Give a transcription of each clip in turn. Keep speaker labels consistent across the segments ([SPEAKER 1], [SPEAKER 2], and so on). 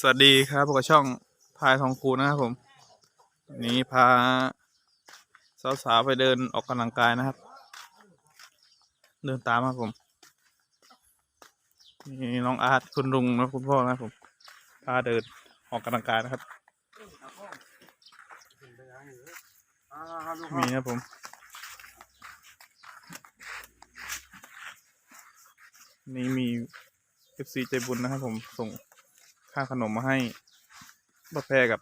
[SPEAKER 1] สวัสดีครับพบกับช่องพายทองคูนะครับผมนี้พาสาวๆไปเดินออกกำลังกายนะครับ เดินตามครับผมนี่น้องอาร์ตคุณลุงและคุณพ่อนะครับผมพาเดินออกกำลังกายนะครับมีครับผมนี่มี FC ใจบุญนะครับผมส่ง ค่าขนมมาให้ป้าแพรกับ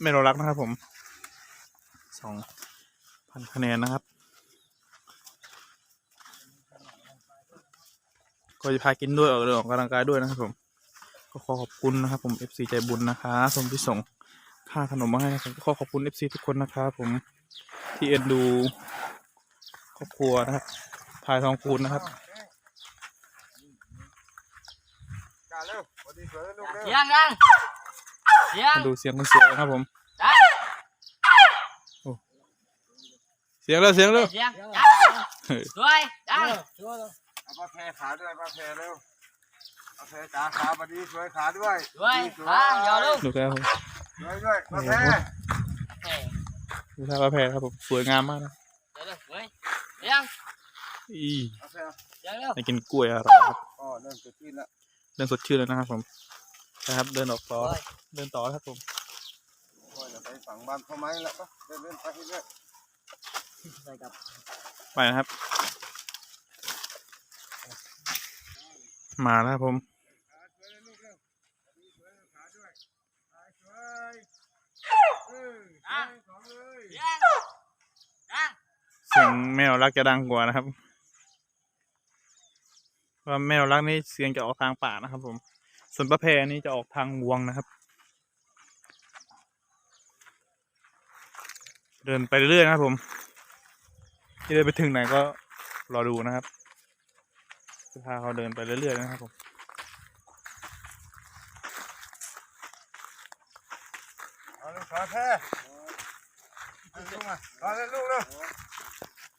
[SPEAKER 1] แม่เรารักนะครับผมสองพันคะแนนนะครับ ก็จะพากินด้วยออกเดินออกกำลังกายด้วยนะครับผม ก็ขอขอบคุณนะครับผม FC ใจบุญนะครับผมที่ส่งค่าขนมมาให้นะครับขอขอบคุณ FC ทุกคนนะครับผมที่เอ็นดูครอบครัวนะครับพายทองคูณนะครับ
[SPEAKER 2] กา เร็วสวัสดีสวยลูกเร็ว
[SPEAKER 3] เสียงยังเสียง
[SPEAKER 1] มาดูเสียงคนสวยนะครับผม
[SPEAKER 3] ได้
[SPEAKER 1] เสียงแล้วเสียงแล้ว
[SPEAKER 3] เสียงยังสวยยัง
[SPEAKER 2] เอาปลาแพรขาด้วยปลาแพรเร็วปลาแพรจ๋าขาสวัสดีสวยขาด้วย
[SPEAKER 3] สวย
[SPEAKER 2] ดีสวย
[SPEAKER 3] มาเดี๋ยวลูก
[SPEAKER 1] ดูครับผม
[SPEAKER 2] สวยด้วยปลาแพร
[SPEAKER 3] เฮ้ย
[SPEAKER 1] ดูท่าพระแพรครับผมสวยงามมากนะ
[SPEAKER 3] เดี๋ยวลูกสวยเสียง
[SPEAKER 1] อี
[SPEAKER 2] ปลาแพร
[SPEAKER 3] เสียงเร็ว
[SPEAKER 1] ได้กินกล้วยอร่อยครับ
[SPEAKER 2] อ๋อเริ่มจะขึ้นแล้ว
[SPEAKER 1] เดินสดชื่นเลยนะครับผมนะครับ เดินออกต่อ
[SPEAKER 3] สวย
[SPEAKER 1] เดินต่อครับผม
[SPEAKER 2] โอ้ยเดี๋ยวไปฝั่งบ้านเขาไหมแล้วก็เดินเดินไปเรื่อย
[SPEAKER 3] สวยกับ
[SPEAKER 1] ไปนะครับ มาแล้วครับผม
[SPEAKER 2] ขาสวยเลยลูกเร็วสวัสดีสวยขาด้วยขาสวยเออสวยสองเลย
[SPEAKER 3] เสียงยัง
[SPEAKER 1] เสียงแมวรักจะดังกว่านะครับเพราะ ว่าแมวรักนี่เสียงจะออกทางป่านะครับ ผม ส่วนพระแพรนี่จะออกทางงวงนะครับ เดินไปเรื่อยๆนะครับ ผมที่เดินไปถึงไหนก็รอดูนะครับจะพาเขาเดินไปเรื่อยๆนะครับผม
[SPEAKER 2] เอาลูกขาแพรเอาลูกมาเอาเลยลูกเร็ว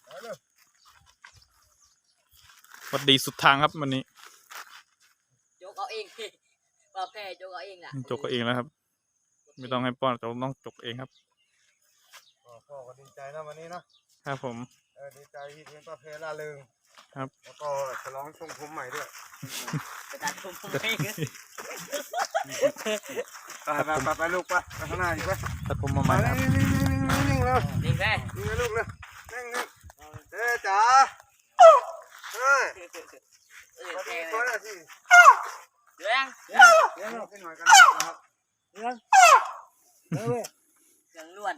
[SPEAKER 2] เอาเร็ว
[SPEAKER 1] ส วัสดีสุดทางครับวันนี้
[SPEAKER 3] จกเอาเองว่าแพ้จกเอาเองล่ะ
[SPEAKER 1] จกก็เองแล้วครับ ไม่ต้องให้ป้อนจกต้องจกเองครับ
[SPEAKER 2] พ่อพ่อก็ดีใจนะวันนี้นะครับ
[SPEAKER 1] ผม
[SPEAKER 2] เออดีใจที่เห็นปลาแพรล่าเริง
[SPEAKER 1] ครับ
[SPEAKER 2] แล้วก็ฉลองทรงผมใหม่ด้วย
[SPEAKER 3] ไปตัดผมผมเอง
[SPEAKER 2] ไปไปไปไปลูกไปไปข้างหน้าอีกไป
[SPEAKER 1] ตัดผมมาให
[SPEAKER 2] มา
[SPEAKER 1] ม่
[SPEAKER 2] เลย
[SPEAKER 1] ครับ
[SPEAKER 2] นิ่งนิ่งนิ่งนิ่งเร็ว
[SPEAKER 3] นี่แพ้
[SPEAKER 2] นิ่งเลยลูกเร็วนิ่งนิ่งเจ๊จ๋า เฮ้ย
[SPEAKER 3] เออ
[SPEAKER 2] สวัสดี
[SPEAKER 3] แพ้
[SPEAKER 2] ตัวหน่อยสิ
[SPEAKER 3] เยง
[SPEAKER 2] เยวเดี๋ยวเราขึ้นหน่อยกันนะครับ
[SPEAKER 3] เยงล้วน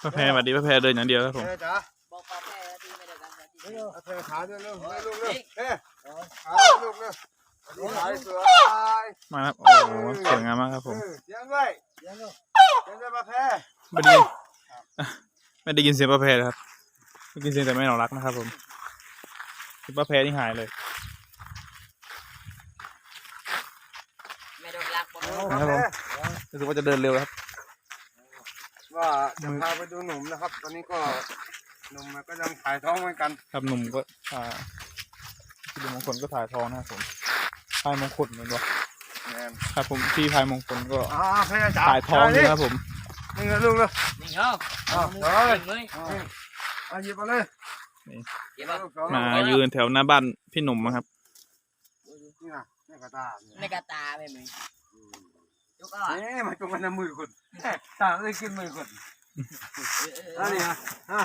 [SPEAKER 1] พระแพรสวัสดีพระแพรเดินอย่างเดียวครับผม
[SPEAKER 2] เจ๊จ๋า
[SPEAKER 3] บอกว่าแพ้ที่ไม่ได้กันที่
[SPEAKER 2] เอาเธอขาด้วยเร็วเร็วเร็วเฮ้ยขาด้วยลูกเร็วสวัสดีขาสวย
[SPEAKER 1] มาครับ โอ้โหสวยงามมากครับผม
[SPEAKER 2] เออเยงด้วยเยงด้วยเยงด้วยมาแพ้
[SPEAKER 1] ไม่ได้ยินไม่ได้ยินเสียงพระแพรครับได้ยินเสียงแต่แม่หนอรักนะครับผม เสียงพระแพรนี่หายเลย
[SPEAKER 3] ไม่โดนลักบอก
[SPEAKER 1] ครับผมรู้สึกว่าจะเดินเร็วครับ
[SPEAKER 2] ว่าจะพาไปดูหนุ่มนะครับ ตอนนี้ก็หนุ่มก็ยังถ่ายท้องเหมือนกัน
[SPEAKER 1] ครับหนุ่มก็อ่าพี่ดูมงคลก็ถ่ายทองนะครับผมพายมงคลเหมือนว่า
[SPEAKER 2] แมน
[SPEAKER 1] ครับผมพี่พายมงคลก็
[SPEAKER 2] อ่าแพ้จ๋า
[SPEAKER 1] ถ่ายทองเลยครับผม
[SPEAKER 2] นี่ไงลูกเร็ว
[SPEAKER 3] นี่เหรอ
[SPEAKER 2] อ่า
[SPEAKER 3] มื
[SPEAKER 2] เฮ้ย
[SPEAKER 3] มือ
[SPEAKER 2] นี่อะหยิบมาเลย
[SPEAKER 1] มายืนแถวหน้าบ้านพี่หนุ่มนะครับ
[SPEAKER 2] นี่นะนี่กระตา
[SPEAKER 3] ในกระตาไม่มือจกเอา
[SPEAKER 2] เอ๊ะมาจงกันน้ำมือคุณตาเลยกินมือคุณอันนี้อะอะ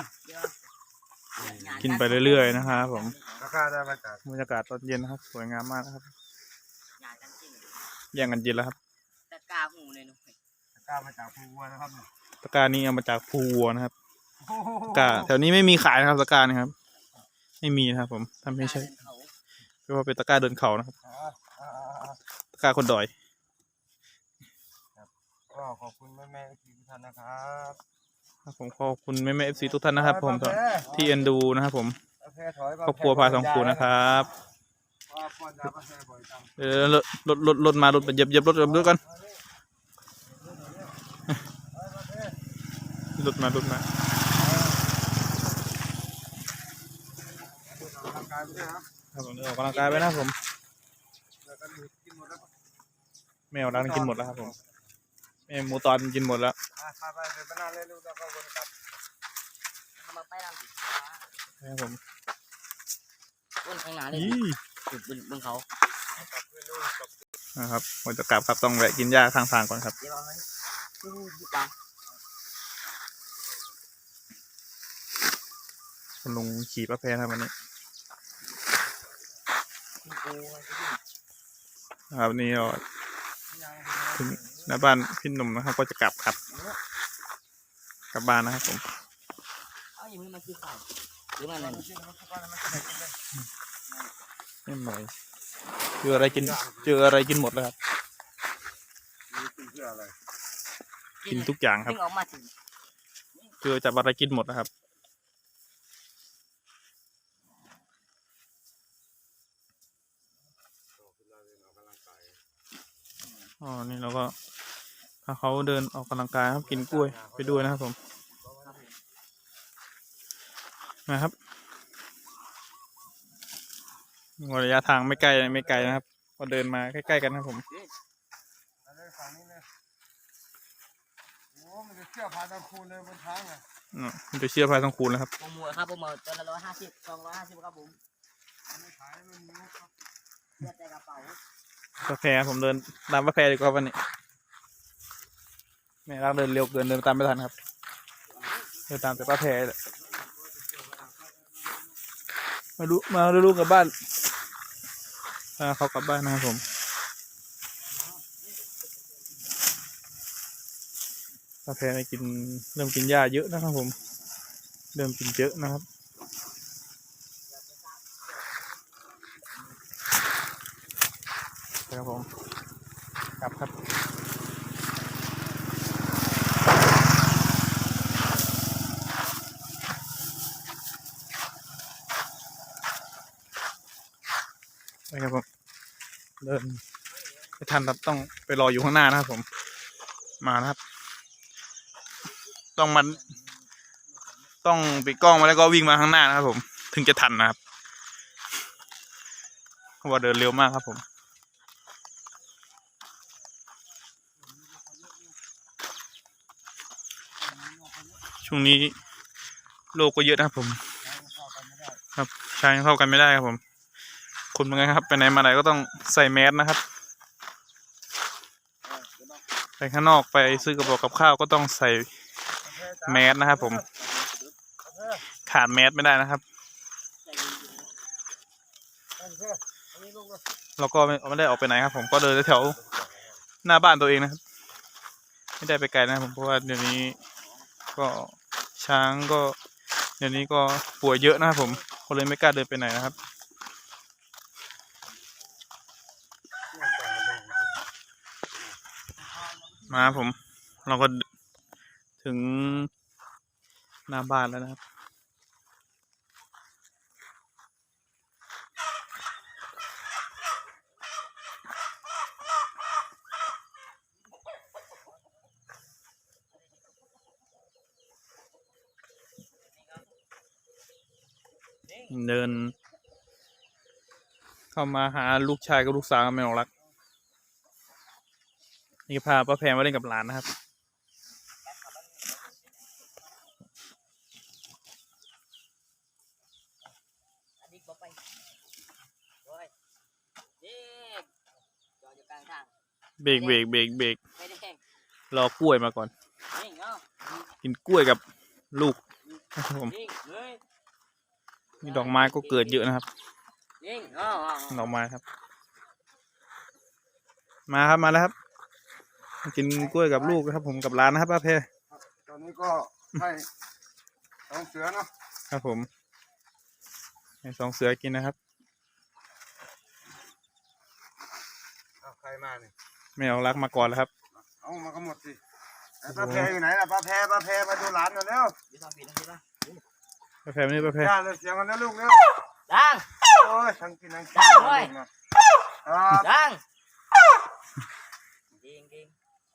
[SPEAKER 1] กินไปเรื่อยๆนะครับผม
[SPEAKER 2] ราคาได้มาจาก
[SPEAKER 1] บรรยากาศตอนเย็นนะครับ สวยงามมากนะครับ
[SPEAKER 3] งานกันจริง
[SPEAKER 1] แย่งกันกินแล้วครับ
[SPEAKER 3] ตะกาหูเลยหนุ่ม
[SPEAKER 2] ราคามาจากภูวัวนะครับ
[SPEAKER 1] ตะกร้านี้เอามาจากภูวัวนะครับ
[SPEAKER 2] โอ้โห
[SPEAKER 1] ตะ กร้าแถวนี้ไม่มีขายนะครับตะกร้านี่ครับ ไม่มีนะครับ ผมถ้าไม่ใช่
[SPEAKER 3] เขา
[SPEAKER 1] เพราะว่าเป็นตะกร้าเดินเขานะครับ
[SPEAKER 2] อ่าอ่าอ่า
[SPEAKER 1] ตะกร้าคนดอย
[SPEAKER 2] ก็ขอบคุณแม่แม่ๆทุกท่านนะครับ
[SPEAKER 1] ครับผมขอบคุณแม่แม่เอฟซีทุกท่านนะครับ ผม
[SPEAKER 2] โอเค
[SPEAKER 1] ที่เอ็นดูนะครับ ผม
[SPEAKER 2] โอเคถอยก่น
[SPEAKER 1] ครอบครัวพายทองคูนะครับ
[SPEAKER 2] ว่าพ่อจะมาให้บ่อยจัง
[SPEAKER 1] เออรถรถรถรถมารถเหยียบเหยียบรถเหยียบรถกันรถมารถมา
[SPEAKER 2] ออ กกำลังกายไปด้วยนะครับ
[SPEAKER 1] ผมออกกำลังกายไปนะครับผม
[SPEAKER 2] แล้วก็ดูกินหมดแล้ว
[SPEAKER 1] แมวรักกินหมดแล้วครับผมแมวหมูตอนกินหมดแล้ว
[SPEAKER 2] อะพาไปเดินไปนานเลยลูกแล้วก็วนกลับ
[SPEAKER 3] ทำมาไปนั่งสิ
[SPEAKER 1] นะครับผม
[SPEAKER 3] อ้วนข้างหน้าเลย
[SPEAKER 1] อี
[SPEAKER 3] จุดบนบนเขา
[SPEAKER 2] กลับเพื่อนลูกกลับ
[SPEAKER 1] นะครับผมจะกลับครับต้องแวะกินหญ้าข้างทางก่อนครับ
[SPEAKER 3] เดี๋ยวเอาไว้ดูดูปลา
[SPEAKER 1] คุณลุงขี่ประแพนะครับวันนี้
[SPEAKER 3] โอ้ย
[SPEAKER 1] นะ ครับนี่เรา
[SPEAKER 2] ยัง
[SPEAKER 1] ถึงหน้าบ้านพี่หนุ่มนะครับ ก็จะกลับครับ กลับบ้านนะครับผม
[SPEAKER 3] เอาอย่างนี้มันคือไข่หรือมัน
[SPEAKER 2] มั
[SPEAKER 3] นั่
[SPEAKER 2] น
[SPEAKER 3] น
[SPEAKER 2] กินมันก็ไปมันก็ได้กินได้
[SPEAKER 1] ไม่ไหวเจออะไรกิน เจออะไรกินหมดแล้วครับ
[SPEAKER 2] นี่กินเพื่ออะไร
[SPEAKER 1] กินทุกอย่างครับ
[SPEAKER 3] เพิ่งออกมาถึง
[SPEAKER 1] เจอจับอะไรกินหมดนะครับ อ๋อนี่เราก็พาเขาเดินออกกำลังกายครับกินกล้วยไปด้วยนะครับผมนะครับระยะทางไม่ไกลไม่ไกลนะครับก็เดินมาใกล้ๆกันนะครับผม
[SPEAKER 2] มาเลยฝั่งนี้เลยโอ้มันจะเที่ยวพาตะคูเลยบนทางอะ
[SPEAKER 1] อืมมันจะเชื่อพายต้องคูณแล้วครับ
[SPEAKER 3] โปรโมทครับโปรโมทตัวละร้อยห้าสิบสองร้อยห้าสิบครับผม
[SPEAKER 2] มันไม่ขายมันมีงบครับ
[SPEAKER 3] เลือกแต่กระเป๋า
[SPEAKER 1] กาแฟผมเดินตามกาแฟดีกว่าวันนี้แม่รักเดินเร็วเกินเดินตามไม่ทันครับเดินตามแต่ป้าแพรแหละมาดูมาดูลูกกลับบ้านพาเขากลับบ้านนะครับผมป้าแพรเนี่ยกินเริ่มกินหญ้าเยอะนะครับผม เริ่มกินเยอะนะครับ ครับผมกลับครับไปครับผมเดินไม่ทันครับต้องไปรออยู่ข้างหน้านะครับผม มานะครับ ต้องมันต้องปิดกล้องมาแล้วก็วิ่งมาข้างหน้านะครับผม ถึงจะทันนะครับเพราะว่าเดินเร็วมากครับผม ช่วงนี้โลกก็เยอะนะครับผม ครับใช้เข้ากันไม่ได้ครับผม คนเหมือนกันครับ ไปไหนมาไหนก็ต้องใส่แมสนะครับ ไปข้างนอกไปซื้อกระบอกกับข้าวก็ต้องใส่แมสนะครับผม ขาดแมสไม่ได้นะครับ
[SPEAKER 2] เรา
[SPEAKER 1] ก็ไม่ได้ออกไปไหนครับ ผมก็เดินแถวหน้าบ้านตัวเองนะครับ ไม่ได้ไปไกลนะครับผมเพราะว่าเดี๋ยวนี้ ก็ช้างก็เดี๋ยวนี้ก็ป่วยเยอะนะครับผมก็เลยไม่กล้าเดินไปไหนนะครับมาครับผม เราก็ถึงหน้าบ้านแล้วนะครับ เดิน เข้ามาหาลูกชายกับลูกสาวกับแมวรัก นี่พาป้าแพรมาเล่นกับหลานนะครับ
[SPEAKER 3] อันนี้บอกไปโอ้ยเด็กจอดอยู่กลางทาง
[SPEAKER 1] เบรกเบรกเบรกเบรก
[SPEAKER 3] ไม่ได้แข่ง
[SPEAKER 1] รอกล้วยมาก่อน
[SPEAKER 3] นี่เนาะ
[SPEAKER 1] กินกล้วยกับลูกนะครับผม
[SPEAKER 3] นี่เฮ้ย
[SPEAKER 1] มีดอกไม้ก็เกิดเยอะนะครับ
[SPEAKER 3] นี่เนาะ
[SPEAKER 1] ดอกไม้ครับ มาครับมาแล้วครับมากินกล้วยกับลูกนะครับ ผมกับหลานนะครับป้าแพร
[SPEAKER 2] ตอนนี้ก็ให้สองเสือเนาะ
[SPEAKER 1] ครับผมให้สองเสือกินนะครับ
[SPEAKER 2] เอาใครมาเนี่ย
[SPEAKER 1] แมวรักมาก่อนแล้วครับ
[SPEAKER 2] เอามาก็หมดสิแล้วป้าแพรอยู่ไหนล่ะป้าแพรป้าแพรมาดูหลานหน่อยเร็ว
[SPEAKER 3] อยู่ทางผิดทางผิดป่ะ
[SPEAKER 1] ป้าแพรมานี่ป้าแพร
[SPEAKER 2] ย่าเลยเสียงกันนะลูกเร็ว
[SPEAKER 3] ดัง
[SPEAKER 2] โอ้ยทั้งกินทั้งกิน
[SPEAKER 3] ได้เว้ย
[SPEAKER 2] ครับ
[SPEAKER 3] ดังจริงจริง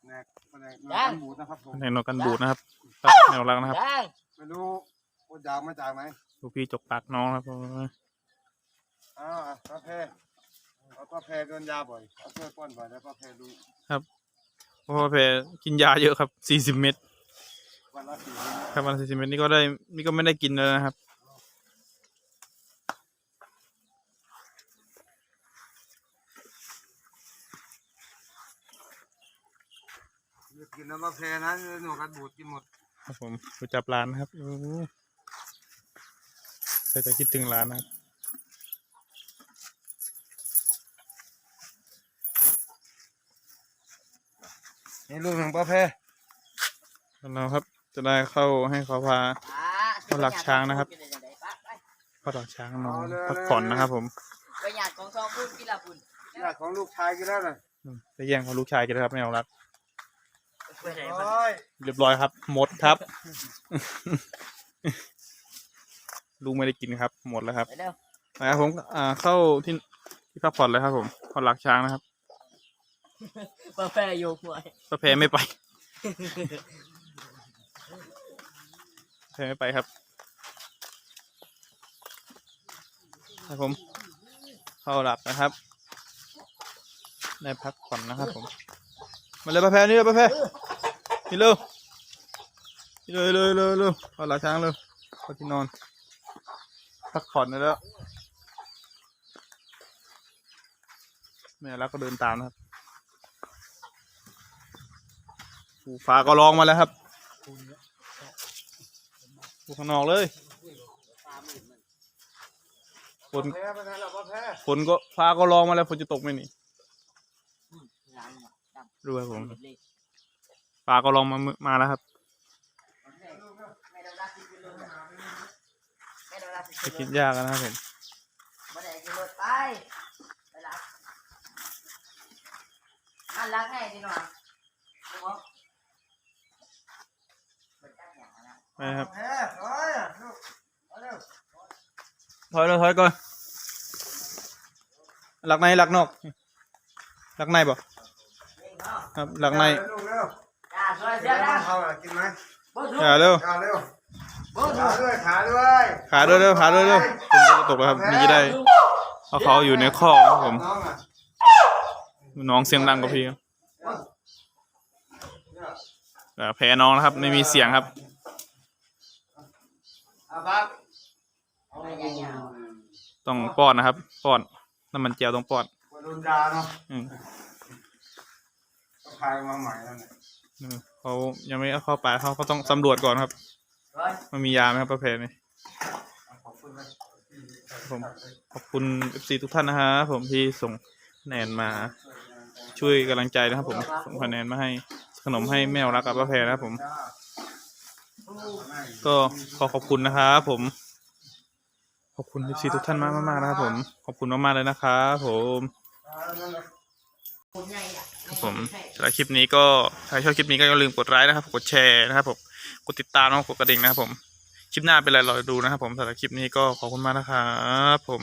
[SPEAKER 2] แนกแนกนอนบูดนะครับผม
[SPEAKER 1] ในนกกันบูดนะครับครับแมวรักนะครับ
[SPEAKER 3] ดัง
[SPEAKER 2] ไม่รู้ว่าอยากมาจากไหน
[SPEAKER 1] ลูกพี่จกปากน้องครับผม
[SPEAKER 2] อ่าป้าแพรเอาป้าแพรโดนยาบ่อยเอาช่วยป้อนบ่อยแล้วป้าแพรรู้
[SPEAKER 1] เพราะว่าแพรกินยาเยอะครับสี่สิบเม็ด
[SPEAKER 2] วันละสี่เม็ด
[SPEAKER 1] ครับวันสี่สิบเม็ดนี่ก็ได้นี่ก็ไม่ได้กินแล้วนะครับ
[SPEAKER 2] กินน้ำป้าแพรนะหนูกันบูดกินหมด
[SPEAKER 1] ครับผมไปจับร้านนะครับโอ้โหแต่จะคิดถึงร้านนะครับ
[SPEAKER 2] นี่ลูกหนึ่งป้าแพร
[SPEAKER 1] แล้วเราครับ จะได้เข้าให้เขาพา
[SPEAKER 3] อ่า
[SPEAKER 1] เอาหลักช้างนะครับ เข้าต่อช้างนอนพักผ่อนนะครับ ผม
[SPEAKER 3] ไปหยาดของซองพูดกีฬาปุ่น
[SPEAKER 2] ญาติของลูกชายกินแล้วน่ะ
[SPEAKER 1] อืมไปแย่งของลูกชายกันนะครับไม่เอารัก
[SPEAKER 3] ไปไหน
[SPEAKER 2] โอ
[SPEAKER 3] มา้
[SPEAKER 2] ย
[SPEAKER 1] เรียบร้อยครับ หมดครับ ลุงไม่ได้กินครับ หมดแล้วครับ
[SPEAKER 3] ไปเร็ว
[SPEAKER 1] นะครับผมอ่าเข้าที่ที่พักผ่อนเลยครับ ผมพอหลักช้างนะครับ
[SPEAKER 3] กาแฟโยกหวย
[SPEAKER 1] ป้าแพรไม่ไป แพรไม่ไปครับครับผม เข้าหลับนะครับ ได้พักผ่อนนะครับผม มาเลยป้าแพรนี่เลยป้าแพรนี่เร็วนี่เลยเลยเลยเลยเข้าหลักช้างเลยเข้าที่นอน พักผ่อนได้แล้วแม่รักก็เดินตามนะครับปูฟ้าก็ร้องมาแล้วครับ ปูข้างนอกเลยฝน
[SPEAKER 2] แพรไปไหนล่ะป้าแพร
[SPEAKER 1] ฝนก็ฟ้าก็ร้องมาแล้วฝนจะตกไหมนี่
[SPEAKER 3] งานเนี่ยดำ
[SPEAKER 1] รู้ครับผม
[SPEAKER 3] เลย
[SPEAKER 1] ฟ้าก็ร้องมามืมาแล้วครับ
[SPEAKER 3] ไม่ต้องรักที่กินรถไม่ต้องรักที่
[SPEAKER 1] จะ
[SPEAKER 3] กิ
[SPEAKER 1] กิ
[SPEAKER 3] น
[SPEAKER 1] น
[SPEAKER 3] รถ
[SPEAKER 1] ยากอะนะครับผม
[SPEAKER 3] ไม่ได้กินรถไปไปรักอันรักให้ดีหน่อยดูว่าเปิดจ้างอย่าง นะ
[SPEAKER 1] ไปครับ
[SPEAKER 2] แพรโอ้ยลูกเอาเร็ว
[SPEAKER 1] ถอยเลยถอยก่อนหลักในหลักนอกหลักในบ่
[SPEAKER 3] เองเนาะ
[SPEAKER 1] ครับหลักใน
[SPEAKER 2] ลูกเร็ว
[SPEAKER 3] จ้าช่วย
[SPEAKER 2] กิ
[SPEAKER 3] เสีย
[SPEAKER 2] น
[SPEAKER 3] นะ
[SPEAKER 2] น้ำเขาอะกินไหม
[SPEAKER 3] บุ๊ค
[SPEAKER 1] อย่าเร็ว
[SPEAKER 2] เอาเร็ว
[SPEAKER 3] บุ๊ค
[SPEAKER 2] ขาด้วยขาด้วย
[SPEAKER 1] ขาด้วยเร็วขาด้วยเร็วฝนก็จะตกแล้วครับนี่จะได้เอาเขาอยู่ในคอกนะครับผม
[SPEAKER 2] น้องอะ
[SPEAKER 1] น้องเสียงดังกว่าพี่ครับ
[SPEAKER 2] เนี่ย
[SPEAKER 1] แต่แพ้น้องนะครับ ไม่มีเสียงครับ
[SPEAKER 2] อาบัก
[SPEAKER 3] เอาไปอย่างเงี้ย
[SPEAKER 1] ต้องป้อนนะครับ ป้อนน้ำมันเจียวต้องป้อน
[SPEAKER 2] กว่าโดนยาเนาะ
[SPEAKER 1] อืม
[SPEAKER 2] ก็พายมาใหม่แล้วเนี่ย
[SPEAKER 1] เออเขายังไม่เอาเข้าไปเขาก็ต้องสำรวจก่อนครับ
[SPEAKER 3] ร้อย
[SPEAKER 1] มันมียาไหมครับประเภทนี้
[SPEAKER 2] ขอบคุณนะ
[SPEAKER 1] ผมขอบคุณเอฟซีทุกท่านนะฮะผมที่ส่งคะแนนมาช่วยกำลังใจนะครับผมส่งคะแนนมาให้ขนมให้แมวรักกับป้าแพรนะครับผม ก็ขอขอบคุณนะครับผม ขอบคุณทุกท่านมากมากนะครับผม ขอบคุณมากๆเลยนะครับผมครับผมสำหรับคลิปนี้ก็ใครชอบคลิปนี้ก็อย่าลืมกดไลค์นะครับ กดแชร์นะครับผม กดติดตามแล้วกดกระดิ่งนะครับผม คลิปหน้าเป็นอะไรรอดูนะครับผมสำหรับคลิปนี้ก็ขอบคุณมากนะครับผม